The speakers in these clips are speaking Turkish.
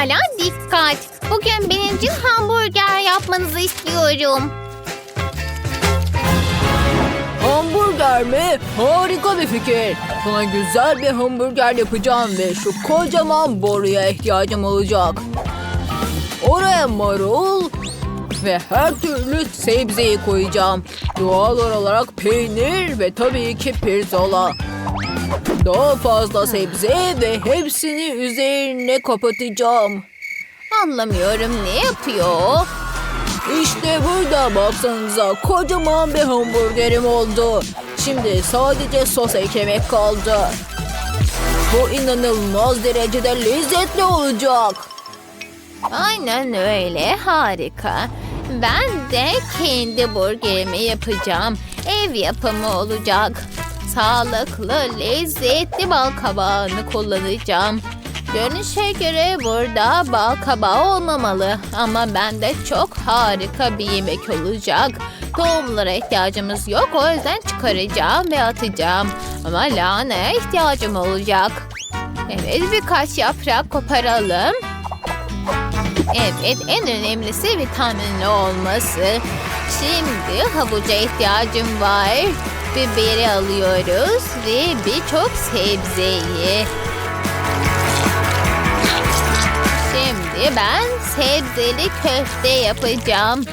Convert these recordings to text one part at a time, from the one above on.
Pekala dikkat. Bugün benim için hamburger yapmanızı istiyorum. Hamburger mi? Harika bir fikir. Sana güzel bir hamburger yapacağım ve şu kocaman boruya ihtiyacım olacak. Oraya marul ve her türlü sebzeyi koyacağım. Doğal olarak peynir ve tabii ki pirzola. Daha fazla sebze ve hepsini üzerine kapatacağım. Anlamıyorum ne yapıyor? İşte burada baksanıza kocaman bir hamburgerim oldu. Şimdi sadece sos eklemek kaldı. Bu inanılmaz derecede lezzetli olacak. Aynen öyle harika. Ben de kendi burgerimi yapacağım. Ev yapımı olacak. Sağlıklı, lezzetli bal kabağını kullanacağım. Görünüşe göre burada bal kabağı olmamalı. Ama bende çok harika bir yemek olacak. Tohumlara ihtiyacımız yok o yüzden çıkaracağım ve atacağım. Ama lahanaya ihtiyacım olacak. Evet birkaç yaprak koparalım. Evet, en önemlisi vitaminli olması. Şimdi havuca ihtiyacım var. Biberi alıyoruz ve birçok sebzeyi. Şimdi ben sebzeli köfte yapacağım.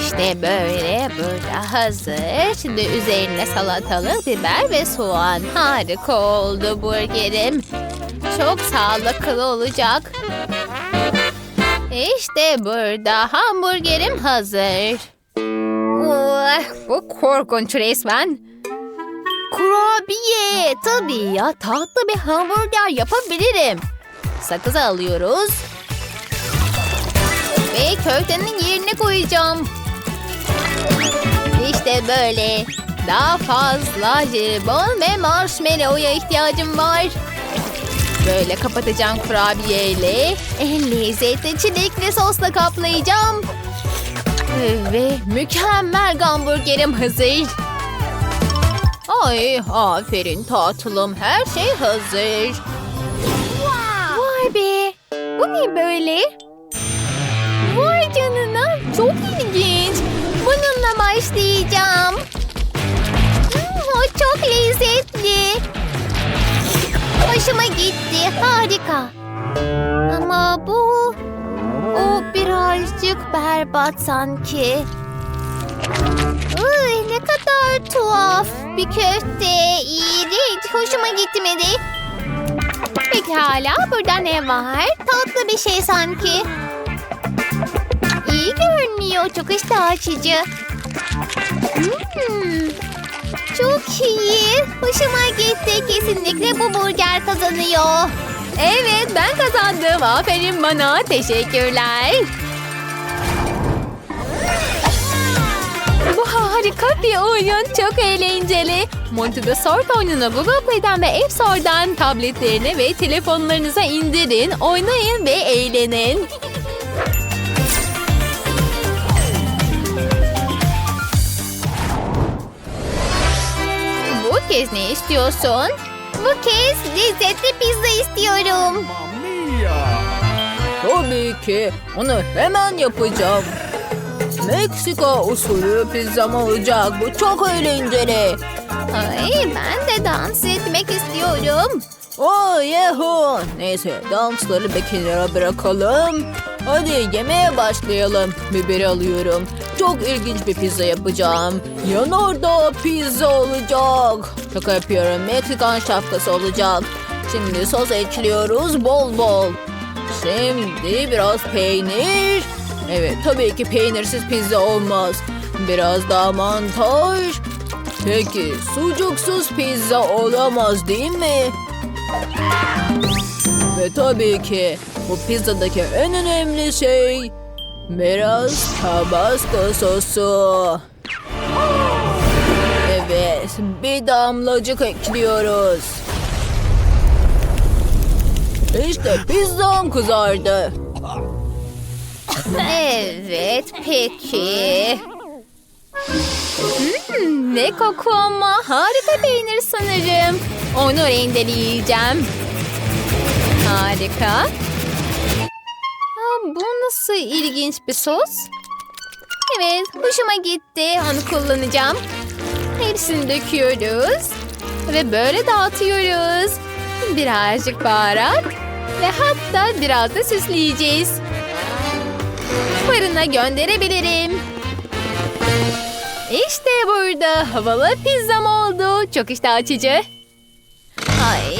İşte böyle burada hazır. Şimdi üzerine salatalık, biber ve soğan. Harika oldu burgerim. Çok sağlıklı olacak. İşte burada hamburgerim hazır. Bu korkunç resmen. Kurabiye. Tabii ya tatlı bir hamburger yapabilirim. Sakız alıyoruz. Ve köftenin yerine koyacağım. İşte böyle. Daha fazla jelibon ve marshmallow'a ihtiyacım var. Böyle kapatacağım kurabiyeyle. En lezzetli çilekli sosla kaplayacağım. Ve mükemmel hamburgerim hazır. Ay aferin tatlım her şey hazır. Vay be bu ne böyle? Vay canına çok ilginç. Bununla başlayacağım. Hmm, o çok lezzetli. Hoşuma gitti. Harika. Ama bu... O birazcık berbat sanki. Iy, ne kadar tuhaf bir köfte. İğrenç. Hoşuma gitmedi. Pekala burada ne var? Tatlı bir şey sanki. İyi görünüyor. Çok iştah açıcı. Hmm, çok iyi. Hoşuma gitti. Kesinlikle bu burger kazanıyor. Evet ben kazandım. Aferin bana. Teşekkürler. Bu harika bir oyun. Çok eğlenceli. Monty Sort oyununu Google Play'den ve App Store'dan tabletlerine ve telefonlarınıza indirin, oynayın ve eğlenin. Bu kez ne istiyorsun? Bu kez lezzetli pizza istiyorum. Tabii ki onu hemen yapacağım. Meksika usulü pizzam olacak. Bu çok eğlenceli. Ay ben de dans etmek istiyorum. Oh yehu. Neyse dansları bir kenara bırakalım. Hadi yemeğe başlayalım. Biberi alıyorum. Çok ilginç bir pizza yapacağım. Yanardağ pizza olacak. Şaka yapıyorum. Meksikan şapkası olacak. Şimdi sos ekliyoruz bol bol. Şimdi biraz peynir. Evet tabii ki peynirsiz pizza olmaz. Biraz daha mantar. Peki sucuksuz pizza olamaz değil mi? Ve tabii ki bu pizzadaki en önemli şey biraz tabasco sosu. Evet, bir damlacık ekliyoruz. İşte pizzam kızardı. Evet peki. Hmm, ne koku ama harika peynir sanırım. Onu rendeleyeceğim. Harika. Nasıl ilginç bir sos? Evet, hoşuma gitti. Onu kullanacağım. Hepsini döküyoruz. Ve böyle dağıtıyoruz. Birazcık baharat. Ve hatta biraz da süsleyeceğiz. Fırına gönderebilirim. İşte burada havalı pizzam oldu. Çok iştah açıcı. Ay.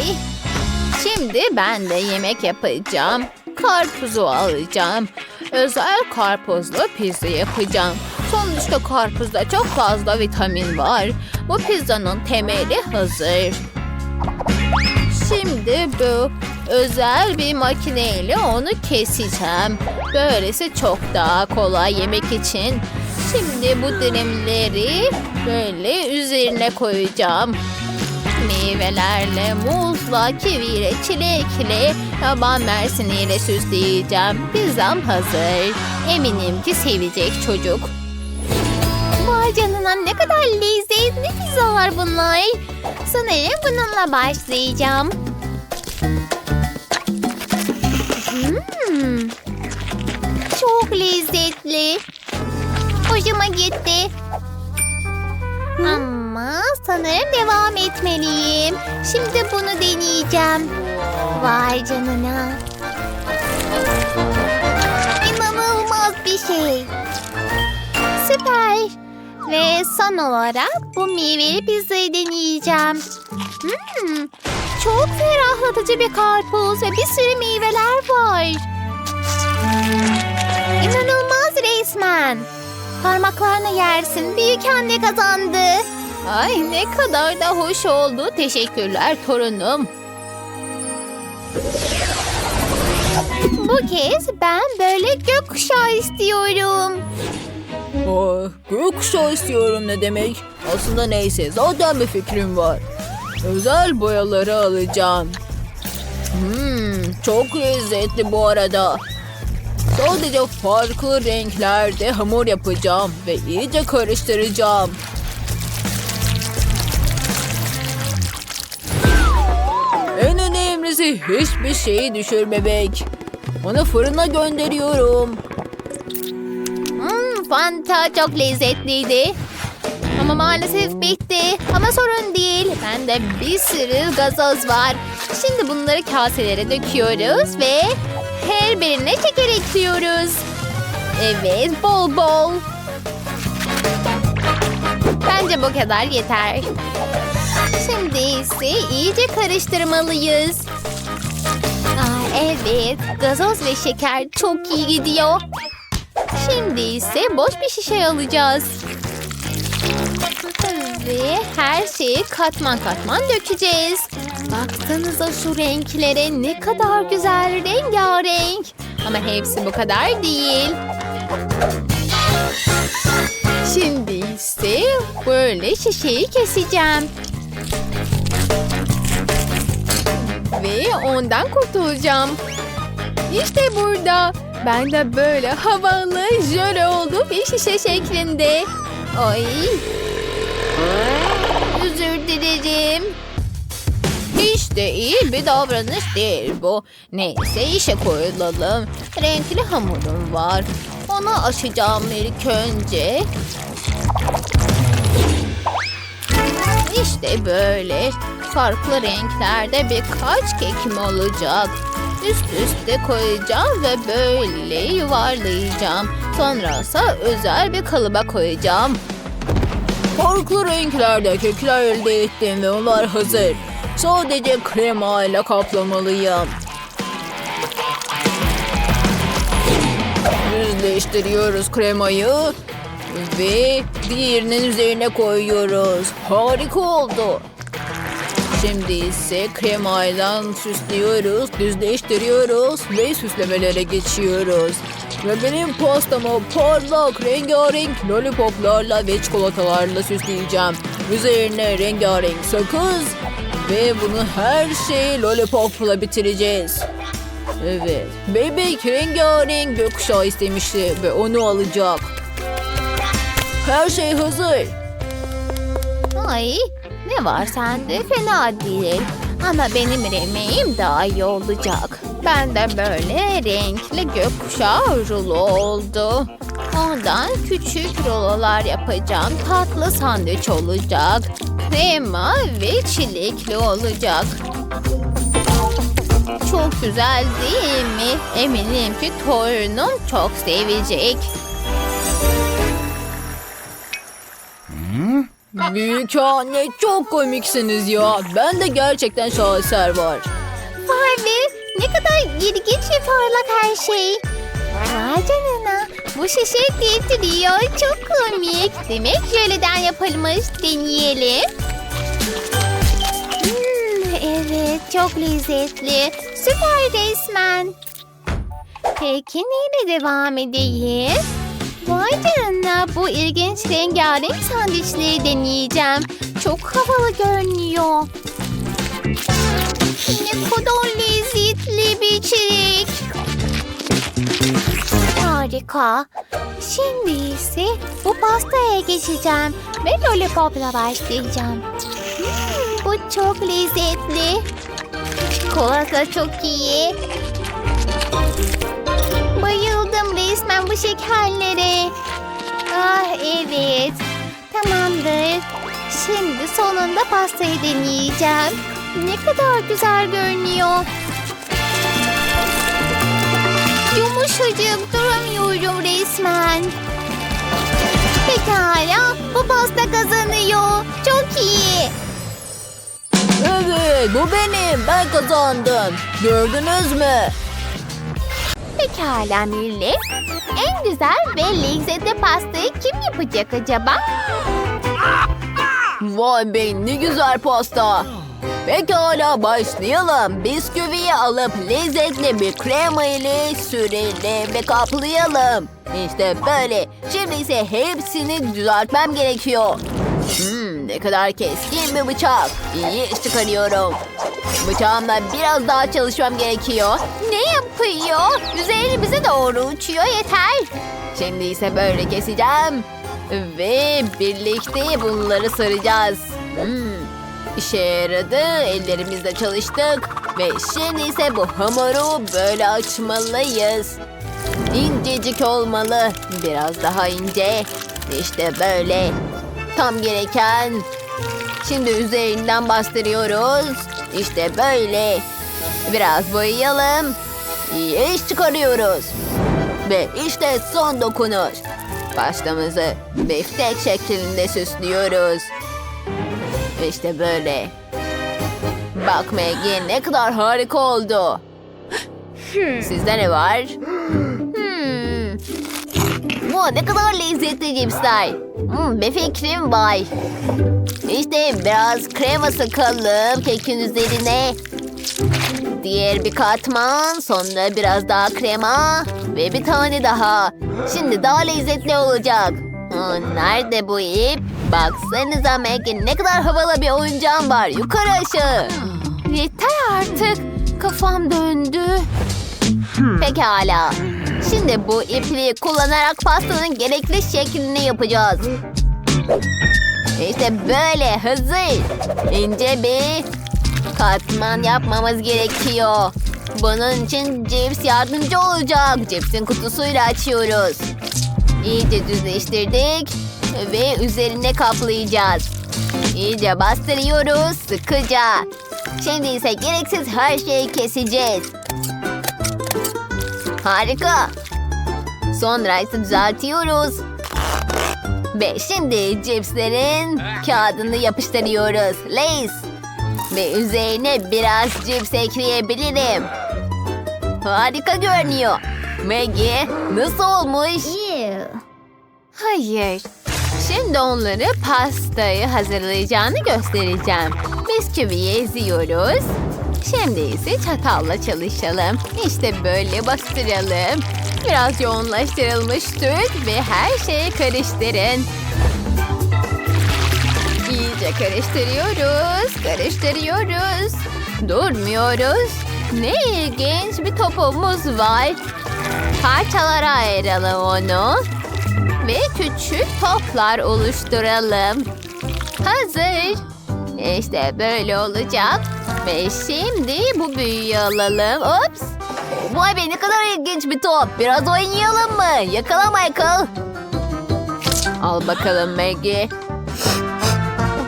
Şimdi ben de yemek yapacağım. Karpuzu alacağım. Özel karpuzlu pizza yapacağım. Sonuçta karpuzda çok fazla vitamin var. Bu pizzanın temeli hazır. Şimdi bu özel bir makineyle onu keseceğim. Böylesi çok daha kolay yemek için. Şimdi bu dilimleri böyle üzerine koyacağım. Meyvelerle, muzla, kiviyle, çilekle, yaban mersiniyle süsleyeceğim. Pizzam hazır. Eminim ki sevecek çocuk. Vay canına ne kadar lezzetli pizzalar bunlar. Sanırım bununla başlayacağım. Hmm, çok lezzetli. Hoşuma gitti. Ama sanırım devam etmeliyim. Şimdi bunu deneyeceğim. Vay canına. İnanılmaz bir şey. Süper. Ve son olarak bu meyveli pizzayı deneyeceğim. Hmm, çok ferahlatıcı bir karpuz ve bir sürü meyveler var. İnanılmaz resmen. Parmaklarına yersin. Büyük anne kazandı. Ay ne kadar da hoş oldu. Teşekkürler torunum. Bu kez ben böyle gökkuşağı istiyorum. Oh, gökkuşağı istiyorum ne demek? Aslında neyse zaten bir fikrim var. Özel boyaları alacağım. Hmm, çok lezzetli bu arada. Sadece farklı renklerde hamur yapacağım ve iyice karıştıracağım. En önemlisi hiçbir şeyi düşürmemek. Onu fırına gönderiyorum. Hmm, Fanta çok lezzetliydi. Ama maalesef bitti. Ama sorun değil. Bende bir sürü gazoz var. Şimdi bunları kaselere döküyoruz ve her birine şeker ekliyoruz. Evet, bol bol. Bence bu kadar yeter. Şimdi ise iyice karıştırmalıyız. Aa, evet, gazoz ve şeker çok iyi gidiyor. Şimdi ise boş bir şişe alacağız. Ve her şeyi katman katman dökeceğiz. Baksanıza şu renklere ne kadar güzel rengarenk. Ama hepsi bu kadar değil. Şimdi ise böyle şişeyi keseceğim. Ve ondan kurtulacağım. İşte burada. Ben de böyle havalı jöle oldu bir şişe şeklinde. Ay. Özür dilerim. Hiç de iyi bir davranış değil bu. Neyse işe koyulalım. Renkli hamurum var. Onu aşacağım ilk önce. İşte böyle. Farklı renklerde birkaç kekim olacak. Üst üste koyacağım ve böyle yuvarlayacağım. Sonrası özel bir kalıba koyacağım. Farklı renklerde kekler elde ettim ve onlar hazır. Sadece krema ile kaplamalıyım. Düzleştiriyoruz kremayı ve diğerinin üzerine koyuyoruz. Harika oldu. Şimdi ise kremayla süslüyoruz, düzleştiriyoruz ve süslemelere geçiyoruz. Ve benim pastamı parlak, rengarenk lollipoplarla ve çikolatalarla süsleyeceğim. Üzerine rengarenk sakız ve bunu her şeyi lollipopla bitireceğiz. Evet, bebek rengarenk gökkuşağı istemişti ve onu alacak. Her şey hazır. Ay ne var sende fena değil. Ama benim yemeğim daha iyi olacak. Ben de böyle renkli gökkuşağı rulo oldu. Ondan küçük rulolar yapacağım. Tatlı sandviç olacak. Krema ve çilekli olacak. Çok güzel değil mi? Eminim ki torunum çok sevecek. Büyük anne çok komiksiniz ya. Ben de gerçekten şaheser var. Be ne kadar ilginç ve parlak her şey. Vay canına bu şişe titriyor çok komik. Demek jöleden yapılmış deneyelim. Hmm, evet çok lezzetli. Süper resmen. Peki neyle devam edeyim? Vay canına bu ilginç rengarenk sandviçleri deneyeceğim. Çok havalı görünüyor. Ne kadar lezzetli bir içerik. Harika. Şimdi ise bu pastaya geçeceğim ve lollipopla başlayacağım. Hmm, bu çok lezzetli. Çikolata çok iyi. Bayıldım resmen bu şekerlere. Ah evet. Tamamdır. Şimdi sonunda pastayı deneyeceğim. Ne kadar güzel görünüyor. Yumuşacık duramıyorum resmen. Pekala bu pasta kazanıyor. Çok iyi. Evet bu benim. Ben kazandım. Gördünüz mü? Pekala. En güzel ve lezzetli pastayı kim yapacak acaba? Vay be ne güzel pasta. Pekala başlayalım. Bisküviyi alıp lezzetli bir krema ile sürelim ve kaplayalım. İşte böyle. Şimdi ise hepsini düzeltmem gerekiyor. Hmm, ne kadar keskin bir bıçak. İyi çıkarıyorum. Bıçağımla biraz daha çalışmam gerekiyor. Ne yapıyor? Üzeri bize doğru uçuyor yeter. Şimdi ise böyle keseceğim. Ve birlikte bunları saracağız. Hmm, işe yaradı. Ellerimizle çalıştık. Ve şimdi ise bu hamuru böyle açmalıyız. İncecik olmalı. Biraz daha ince. İşte böyle. Tam gereken. Şimdi üzerinden bastırıyoruz. İşte böyle. Biraz boyayalım. İyi iş çıkarıyoruz. Ve işte son dokunuş. Pastamızı biftek şeklinde süslüyoruz. İşte böyle. Bak Maggie ne kadar harika oldu. Sizde ne var? Hmm. Bu ne kadar lezzetli cipsler. Hmm, bir fikrim var. İşte biraz krema sıkalım kekin üzerine. Diğer bir katman, sonra biraz daha krema ve bir tane daha. Şimdi daha lezzetli olacak. Aa, nerede bu ip? Baksanıza Maggie ne kadar havalı bir oyuncağım var. Yukarı aşağı. Yeter artık. Kafam döndü. Pekala. Şimdi bu ipliği kullanarak pastanın gerekli şeklini yapacağız. İşte böyle hazır. İnce bir katman yapmamız gerekiyor. Bunun için cips yardımcı olacak. Cipsin kutusuyla açıyoruz. İyice düzleştirdik ve üzerine kaplayacağız. İyice bastırıyoruz sıkıca. Şimdi ise gereksiz her şeyi keseceğiz. Harika. Sonra ise düzeltiyoruz. Ve şimdi cipslerin kağıdını yapıştırıyoruz. Lace. Ve üzerine biraz cips ekleyebilirim. Harika görünüyor. Maggie nasıl olmuş? Hayır. Şimdi onları pastayı hazırlayacağını göstereceğim. Bisküviyi eziyoruz. Şimdi ise çatalla çalışalım. İşte böyle bastıralım. Biraz yoğunlaştırılmış süt ve her şeyi karıştırın. İyice karıştırıyoruz, karıştırıyoruz. Durmuyoruz. Ne ilginç bir topumuz var. Parçalara ayıralım onu. Ve küçük toplar oluşturalım. Hazır. İşte böyle olacak. Ve şimdi bu büyüyü alalım. Ops. Vay be ne kadar ilginç bir top. Biraz oynayalım mı? Yakala Michael. Al bakalım Maggie.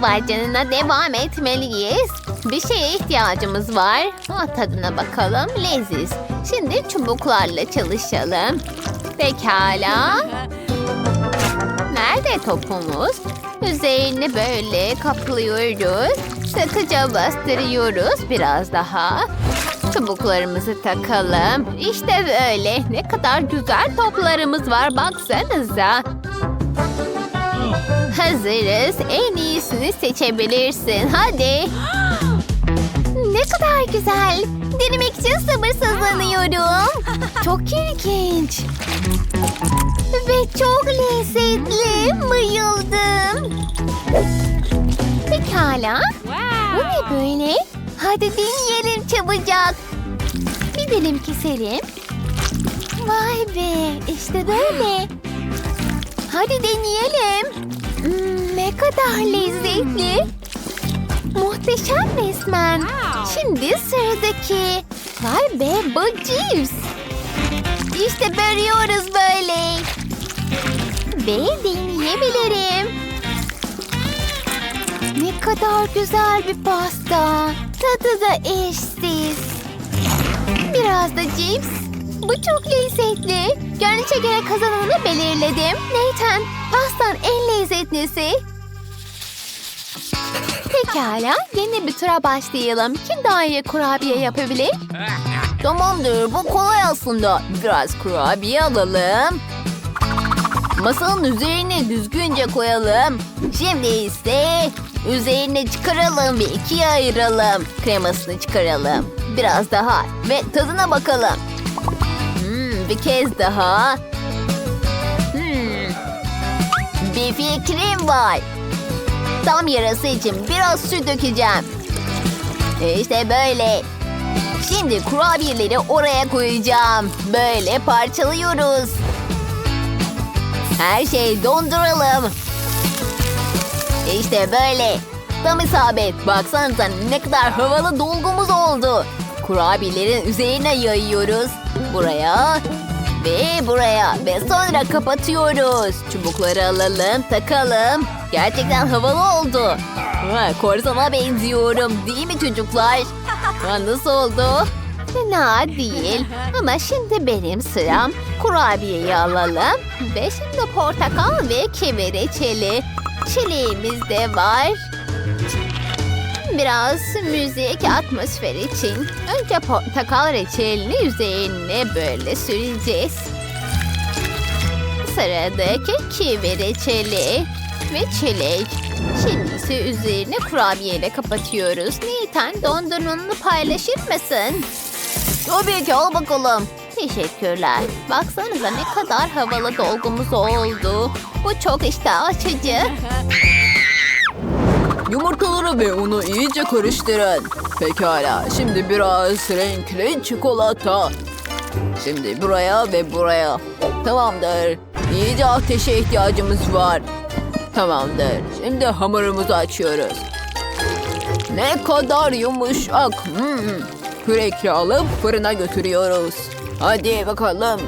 Vay canına devam etmeliyiz. Bir şeye ihtiyacımız var. Ha, tadına bakalım. Leziz. Şimdi çubuklarla çalışalım. Pekala. Nerede topumuz? Üzerini böyle kaplıyoruz. Sıkıca bastırıyoruz. Biraz daha. Çubuklarımızı takalım. İşte böyle. Ne kadar güzel toplarımız var. Baksanıza. Hazırız. En iyisini seçebilirsin. Hadi. Ne kadar güzel. Denemek için sabırsızlanıyorum. Çok ilginç. Ve çok lezzetli. Bayıldım. Pekala. Bu ne böyle? Hadi deneyelim çabucak. Bir dilim keselim. Vay be. işte böyle. Hadi deneyelim. Hmm, ne kadar lezzetli. Muhteşem resmen. Şimdi sıradaki. Vay be bu cips. İşte bölüyoruz böyle. Ve deneyebilirim. Ne kadar güzel bir pasta. Tadı da eşsiz. Biraz da cips. Bu çok lezzetli. Görünüşe göre kazananı belirledim. Nathan, pastan en lezzetlisi. Pekala, yeni bir tura başlayalım. Kim daha iyi kurabiye yapabilir? Tamamdır bu kolay aslında. Biraz kurabiye alalım. Masanın üzerine düzgünce koyalım. Şimdi ise üzerine çıkaralım ve ikiye ayıralım. Kremasını çıkaralım. Biraz daha ve tadına bakalım. Hmm, bir kez daha. Hmm. Bir fikrim var. Tam yarası için biraz süt dökeceğim. İşte böyle. Şimdi kurabiyeleri oraya koyacağım. Böyle parçalıyoruz. Her şeyi donduralım. İşte böyle. Tam isabet. Baksanıza ne kadar havalı dolgumuz oldu. Kurabiyelerin üzerine yayıyoruz. Buraya ve buraya ve sonra kapatıyoruz. Çubukları alalım, takalım. Gerçekten havalı oldu. Ha, korsana benziyorum değil mi çocuklar? Ha, nasıl oldu? Fena değil. Ama şimdi benim sıram. Kurabiyeyi alalım. Ve şimdi portakal ve kivi reçeli. Çileğimiz de var. Biraz müzik atmosfer için. Önce portakal reçelini üzerine böyle süreceğiz. Sıradaki kivi reçeli ve çilek. Şimdi ise üzerine kurabiyeyle kapatıyoruz. Nathan dondurmanı paylaşır mısın? Tabii ki al bakalım. Teşekkürler. Baksanıza ne kadar havalı dolgumuz oldu. Bu çok iştah açıcı. Yumurtaları ve unu iyice karıştırın. Pekala, şimdi biraz renkli çikolata. Şimdi buraya ve buraya. Tamamdır. İyice ateşe ihtiyacımız var. Tamamdır. Şimdi hamurumuzu açıyoruz. Ne kadar yumuşak. Hmm. Kürekle alıp fırına götürüyoruz. Hadi bakalım.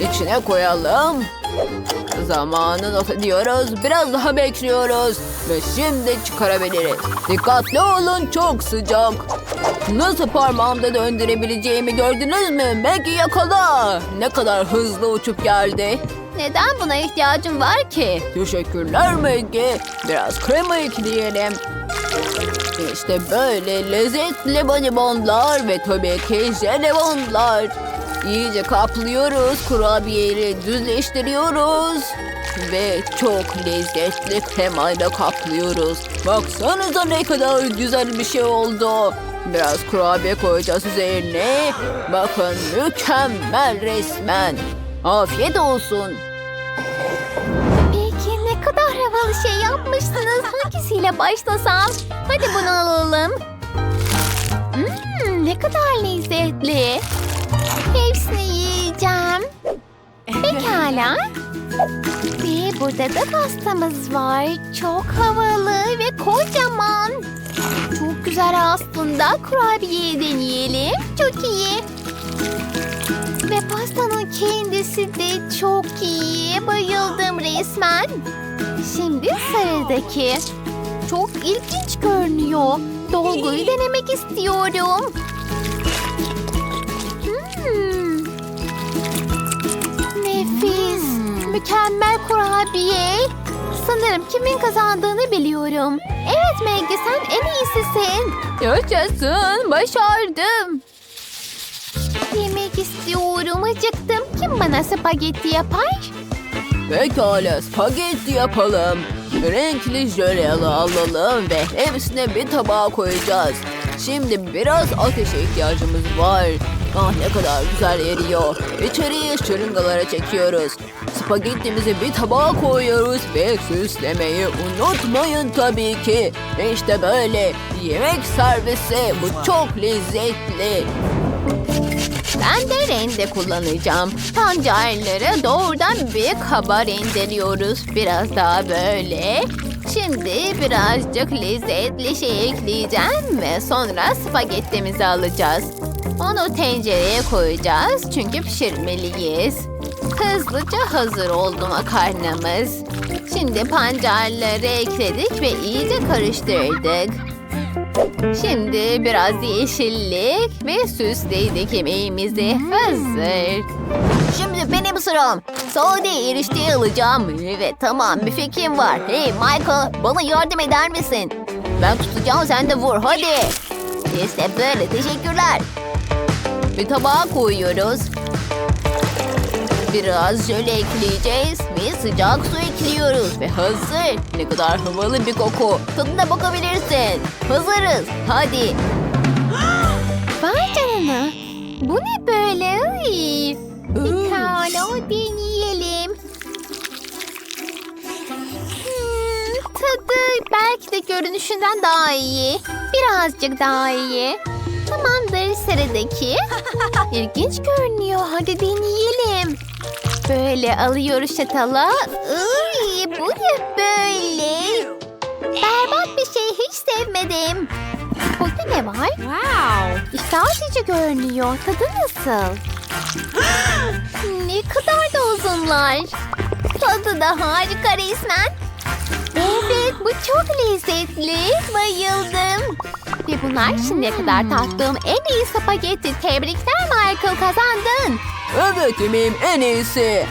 İçine koyalım. Zamanı not ediyoruz. Biraz daha bekliyoruz. Ve şimdi çıkarabiliriz. Dikkatli olun çok sıcak. Nasıl parmağımda döndürebileceğimi gördünüz mü? Maggie yakala. Ne kadar hızlı uçup geldi. Neden buna ihtiyacım var ki? Teşekkürler Maggie. Biraz krema ekleyelim. İşte böyle lezzetli bonibonlar ve tabii ki jelibonlar. İyice kaplıyoruz, kurabiyeyi düzleştiriyoruz. Ve çok lezzetli kremayla kaplıyoruz. Baksanıza ne kadar güzel bir şey oldu. Biraz kurabiye koyacağız üzerine. Bakın mükemmel resmen. Afiyet olsun. Peki ne kadar havalı şey yapmışsınız. Hangisiyle başlasam? Hadi bunu alalım. Hmm, ne kadar lezzetli. Hepsini yiyeceğim. Pekala. Ve burada da pastamız var. Çok havalı ve kocaman. Çok güzel aslında. Kurabiye deneyelim. Çok iyi. Ve pastanın kendisi de çok iyi. Bayıldım resmen. Şimdi sıradaki. Çok ilginç görünüyor. Dolguyu denemek istiyorum. Mükemmel kurabiye. Sanırım kimin kazandığını biliyorum. Evet Maggie sen en iyisisin. Yaşasın başardım. Yemek istiyorum acıktım. Kim bana spagetti yapar? Pekala spagetti yapalım. Renkli jöle alalım ve hepsine bir tabağa koyacağız. Şimdi biraz ateşe ihtiyacımız var. Ah ne kadar güzel eriyor. İçeriye şırıngalara çekiyoruz. Spagettimizi bir tabağa koyuyoruz ve süslemeyi unutmayın tabii ki. İşte böyle yemek servisi bu çok lezzetli. Ben de rende kullanacağım. Pancarları doğrudan bir kaba rendeliyoruz. Biraz daha böyle. Şimdi birazcık lezzetli şey ekleyeceğim ve sonra spagettimizi alacağız. Onu tencereye koyacağız çünkü pişirmeliyiz. Hızlıca hazır oldu makarnamız. Şimdi pancarları ekledik ve iyice karıştırdık. Şimdi biraz yeşillik ve süsledik yemeğimizi. Hazır. Şimdi benim sıram. Sade erişteyi alacağım. Evet tamam bir fikrim var. Hey Michael bana yardım eder misin? Ben tutacağım sen de vur hadi. İşte böyle teşekkürler. Bir tabağa koyuyoruz. Biraz jöle ekleyeceğiz ve sıcak su ekliyoruz ve hazır. Ne kadar havalı bir koku. Tadına bakabilirsin. Hazırız. Hadi. Vay canına. Bu ne böyle? Ay. Pekala deneyelim. Hmm, tadı belki de görünüşünden daha iyi. Birazcık daha iyi. Tamamdır sıradaki. İlginç görünüyor. Hadi deneyelim. Böyle alıyoruz çatala. Ay, bu ne böyle? Berbat bir şey hiç sevmedim. Burada ne var? Wow. İştah açıcı görünüyor. Tadı nasıl? ne kadar da uzunlar. Tadı da harika resmen. Evet bu çok lezzetli. Bayıldım. Ve bunlar şimdiye kadar tattığım en iyi spagetti. Tebrikler Michael kazandın. Evet yemeğim en iyisi.